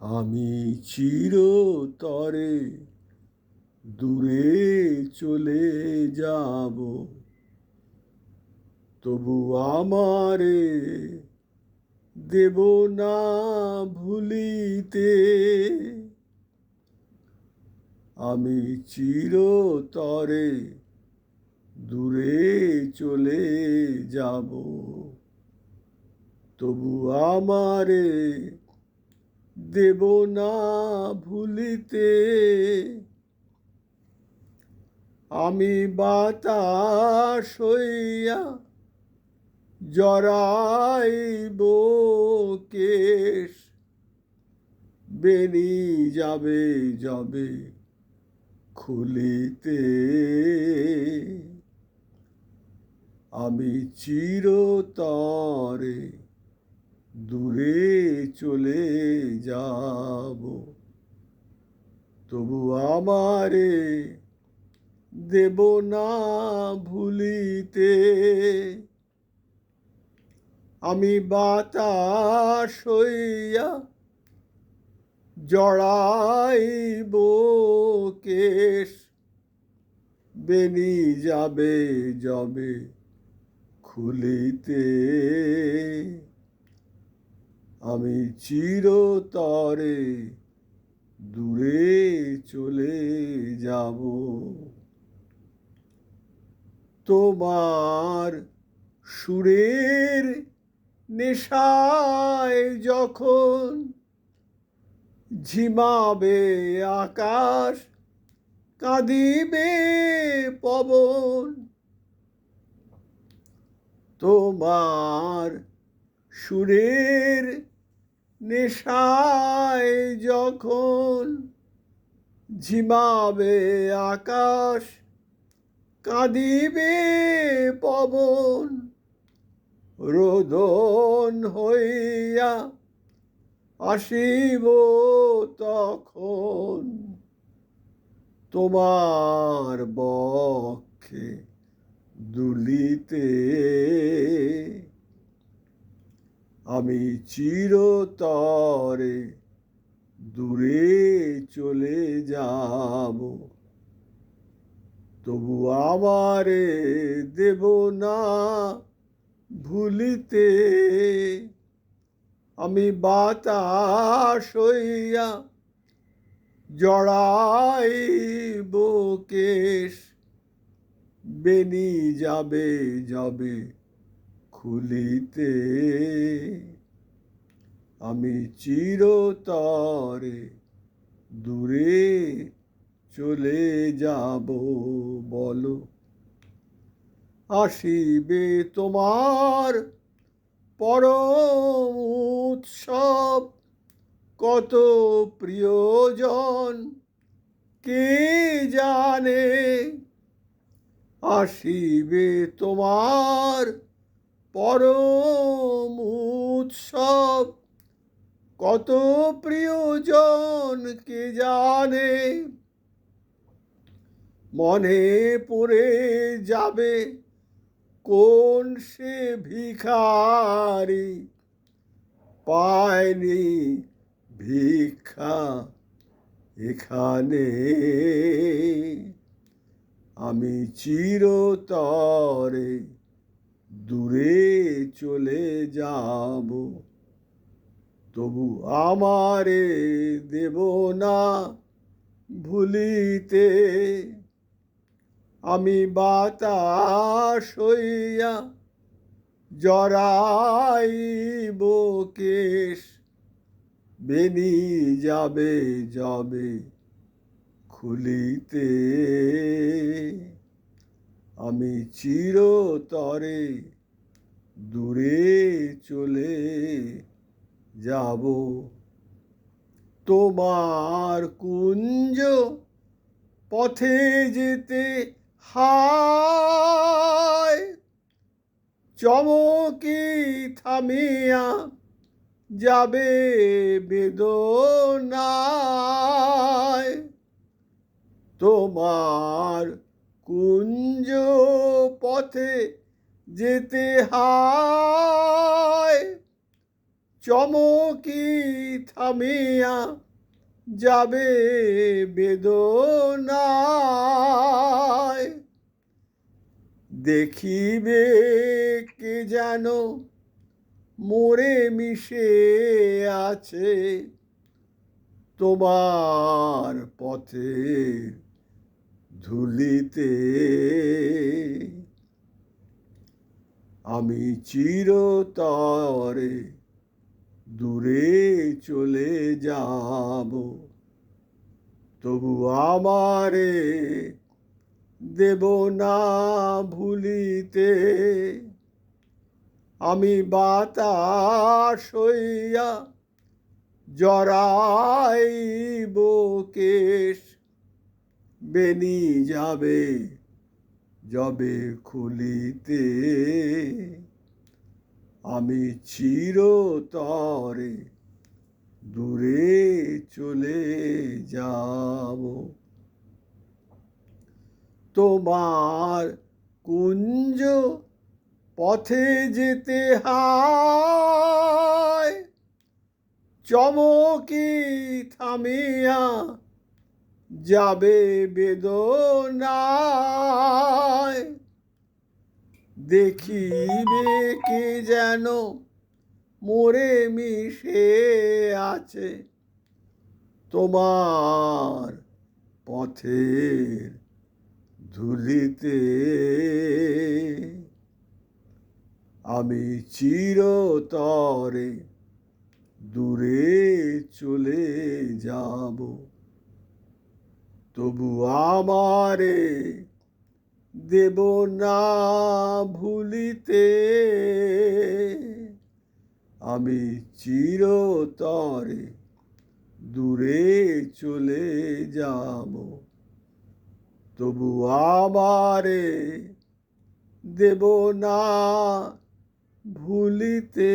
আমি চিরতরে দূরে চলে যাব। তবু আমারে দেব না ভুলিতে। আমি চিরতরে দূরে চলে যাব। তবু আমারে দেব না ভুলিতে। আমি বাতাস হইয়া জড়াইব কেশ। বেনি যাবে যাবে খুলিতে। আমি চিরতরে দূরে চলে যাব। তবু আমারে দেব না ভুলিতে। আমি বাতাস হইয়া জড়াইব কেশ বেনি যাবে যাবে খুলিতে। আমি চিরতরে দূরে চলে যাব। তোমার সুরের নেশায় যখন ঝিমাবে আকাশ, কাঁদিবে পবন। তোমার সুরের নেশায় যখন ঝিমাবে আকাশ কাঁদিবে পবন রোদন হইয়া আসিব তখন। তোমার বক্ষে দুলিতে আমি চিরতরে দূরে চলে যাব। তবু আমারে দেব না ভুলিতে। আমি বাতাস হইয়া জড়াইব কেশ বেনি যাবে যাবে খুলিতে আমি চিরতরে দূরে চলে যাব, বলো। আসিবে তোমার পরম উৎসব, কত প্রিয়জন, কে জানে? আসিবে তোমার পরম উৎসব। কত প্রিয়জন কে জানে। মনে পড়ে যাবে কোন সে ভিখারি। পায়নি ভিক্ষা এখানে। আমি চিরতরে দূরে চলে যাব। তবু আমারে দেব না ভুলিতে। আমি বাতাস হইয়া জড়াইব কেশ, বেনি যাবে যাবে খুলিতে। আমি চিরতরে দূরে চলে যাব। তোমার কুঞ্জ পথে যেতে হায়, চমকি থামিয়া যাবে বেদনায়। তোমার কুঞ্জ পথে যেতে হায়। চমকি থামিয়া যাবে বেদনায়। দেখিবে কে যেন মোরে মিশে আছে তোমার পথে। ধুলিতে আমি চিরতরে দূরে চলে যাব। তবু আমারে দেব না ভুলিতে। আমি বাতাস হইয়া জড়াইব কেশ। বেনি যাবে, যবে খুলিতে। আমি চিরতরে দূরে চলে যাব। তোমার কুঞ্জ পথে যেতে হায়, চমকি থামিয়া যাবে বেদনায়। দেখিবে কে যেন মোরে মিশে আছে তোমার পথের ধুলিতে। আমি চিরতরে দূরে চলে যাব। তবু আমারে দেব না ভুলিতে। আমি চিরতরে দূরে চলে যাব। তবু আমারে দেব না ভুলিতে।